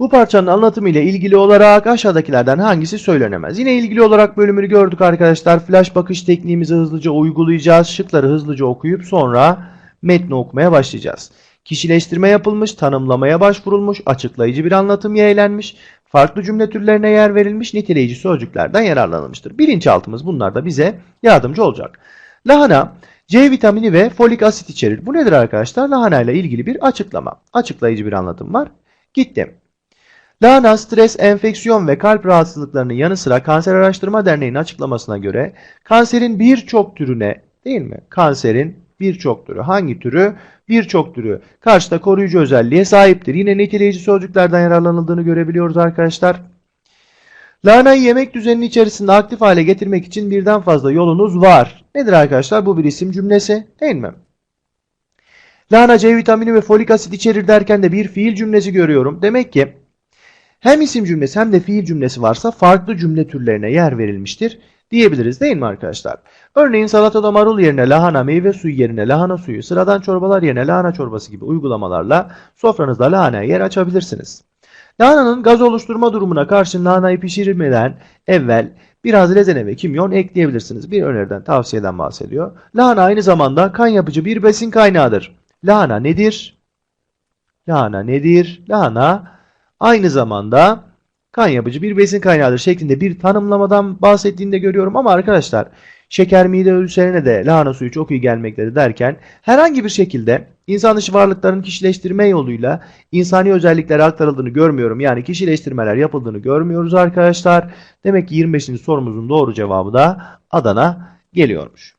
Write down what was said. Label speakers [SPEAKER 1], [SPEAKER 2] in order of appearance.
[SPEAKER 1] Bu parçanın anlatımı ile ilgili olarak aşağıdakilerden hangisi söylenemez? Yine ilgili olarak bölümünü gördük arkadaşlar. Flash bakış tekniğimizi hızlıca uygulayacağız. Şıkları hızlıca okuyup sonra metni okumaya başlayacağız. Kişileştirme yapılmış, tanımlamaya başvurulmuş, açıklayıcı bir anlatım yeğlenmiş, farklı cümle türlerine yer verilmiş, niteleyici sözcüklerden yararlanılmıştır. Bilinçaltımız bunlar da bize yardımcı olacak. Lahana C vitamini ve folik asit içerir. Bu nedir arkadaşlar? Lahana ile ilgili bir açıklama. Açıklayıcı bir anlatım var. Gittim. Lahana stres, enfeksiyon ve kalp rahatsızlıklarının yanı sıra Kanser Araştırma Derneği'nin açıklamasına göre kanserin birçok türüne değil mi? Kanserin birçok türü. Hangi türü? Birçok türü. Karşıda koruyucu özelliğe sahiptir. Yine niteleyici sözcüklerden yararlanıldığını görebiliyoruz arkadaşlar. Lahanayı yemek düzeninin içerisinde aktif hale getirmek için birden fazla yolunuz var. Nedir arkadaşlar? Bu bir isim cümlesi değil mi? Lahana C vitamini ve folik asit içerir derken de bir fiil cümlesi görüyorum. Demek ki hem isim cümlesi hem de fiil cümlesi varsa farklı cümle türlerine yer verilmiştir diyebiliriz değil mi arkadaşlar? Örneğin salatada marul yerine lahana, meyve suyu yerine lahana suyu, sıradan çorbalar yerine lahana çorbası gibi uygulamalarla sofranızda lahanaya yer açabilirsiniz. Lahananın gaz oluşturma durumuna karşın lahanayı pişirmeden evvel biraz rezene ve kimyon ekleyebilirsiniz. Bir öneriden tavsiyeden bahsediyor. Lahana aynı zamanda kan yapıcı bir besin kaynağıdır. Lahana nedir? Lahana nedir? Lahana aynı zamanda kan yapıcı bir besin kaynağıdır şeklinde bir tanımlamadan bahsettiğini de görüyorum ama arkadaşlar şeker mide ülserine de lahana suyu çok iyi gelmektedir derken herhangi bir şekilde insan dışı varlıkların kişileştirme yoluyla insani özelliklere aktarıldığını görmüyorum. Yani kişileştirmeler yapıldığını görmüyoruz arkadaşlar. Demek ki 25. sorumuzun doğru cevabı da Adana geliyormuş.